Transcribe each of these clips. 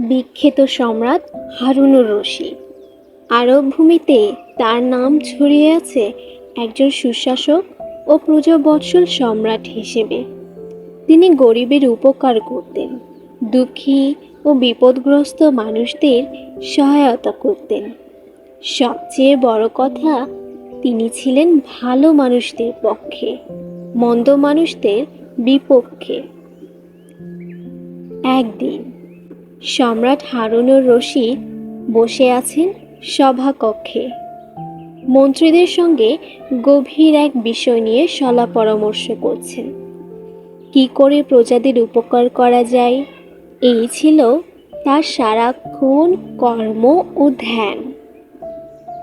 বিখ্যাত সম্রাট হারুনুর রশিদ। আরব ভূমিতে তার নাম ছড়িয়ে আছে একজন সুশাসক ও প্রজাবৎসল সম্রাট হিসেবে। তিনি গরিবের উপকার করতেন, দুঃখী ও বিপদগ্রস্ত মানুষদের সহায়তা করতেন। সবচেয়ে বড় কথা, তিনি ছিলেন ভালো মানুষদের পক্ষে, মন্দ মানুষদের বিপক্ষে। একদিন সম্রাট হারুনুর রশিদ বসে আছেন সভাকক্ষে। মন্ত্রীদের সঙ্গে গভীর এক বিষয় নিয়ে সলা পরামর্শ করছেন। কি করে প্রজাদের উপকার করা যায়? এই ছিল তার সারাক্ষণ কর্ম ও ধ্যান।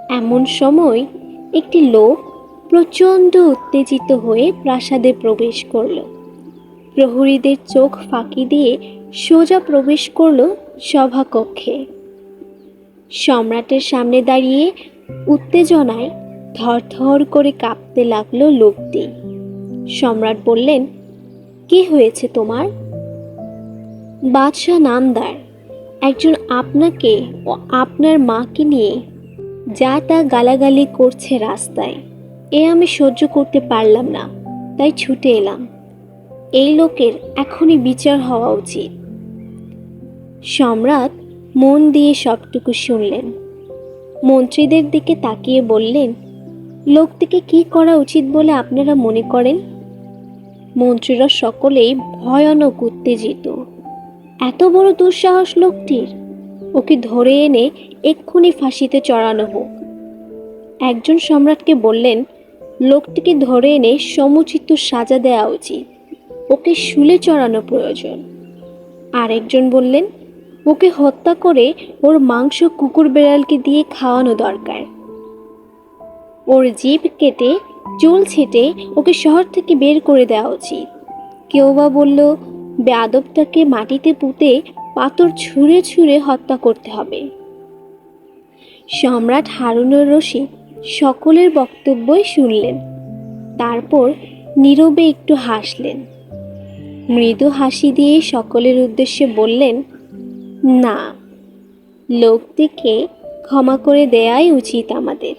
এমন সময় একটি লোক প্রচণ্ড উত্তেজিত হয়ে প্রাসাদে প্রবেশ করল। প্রহরীদের চোখ ফাঁকি দিয়ে সোজা প্রবেশ করল সভাকক্ষে। সম্রাটের সামনে দাঁড়িয়ে উত্তেজনায় থরথর করে কাঁপতে লাগল লোকটি। সম্রাট বললেন, কি হয়েছে তোমার? বাদশাহ নামদার, একজন আপনাকে ও আপনার মাকে নিয়ে যা তা গালাগালি করছে রাস্তায়। এ আমি সহ্য করতে পারলাম না, তাই ছুটে এলাম। এই লোকের এখনই বিচার হওয়া উচিত। সম্রাট মন দিয়ে সবটুকু শুনলেন। মন্ত্রীদের দিকে তাকিয়ে বললেন, লোকটিকে কি করা উচিত বলে আপনারা মনে করেন? মন্ত্রীরা সকলেই ভয়ানক উত্তেজিত। এত বড় দুঃসাহস লোকটির? ওকে ধরে এনে এক্ষুনি ফাঁসিতে চড়ানো হোক। একজন সম্রাটকে বললেন, লোকটিকে ধরে এনে সমুচিত সাজা দেওয়া উচিত। ওকে শুলে চড়ানো প্রয়োজন। আরেকজন বললেন, ওকে হত্যা করে ওর মাংস কুকুর বেড়ালকে দিয়ে খাওয়ানো দরকার। ওর জিভ কেটে, চুল ছেটে ওকে শহর থেকে বের করে দেওয়া উচিত। কেউ বা বলল বেয়াদবটাকে মাটিতে পুঁতে পাথর ছুঁড়ে ছুঁড়ে হত্যা করতে হবে। সম্রাট হারুনুর রশিদ সকলের বক্তব্যই শুনলেন। তারপর নীরবে একটু হাসলেন। মৃদু হাসি দিয়ে সকলের উদ্দেশ্যে বললেন, না, লোকটিকে ক্ষমা করে দেয়াই উচিত আমাদের।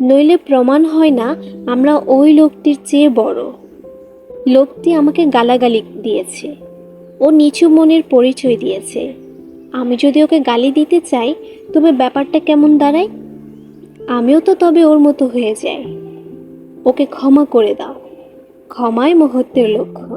নইলে প্রমাণ হয় না আমরা ওই লোকটির চেয়ে বড়। লোকটি আমাকে গালাগালি দিয়েছে। ও নিচু মনের পরিচয় দিয়েছে। আমি যদি ওকে গালি দিতে চাই, তবে ব্যাপারটা কেমন দাঁড়ায়? আমিও তো তবে ওর মতো হয়ে যাই। ওকে ক্ষমা করে দাও। ক্ষমায় মুহূর্তের লক্ষণ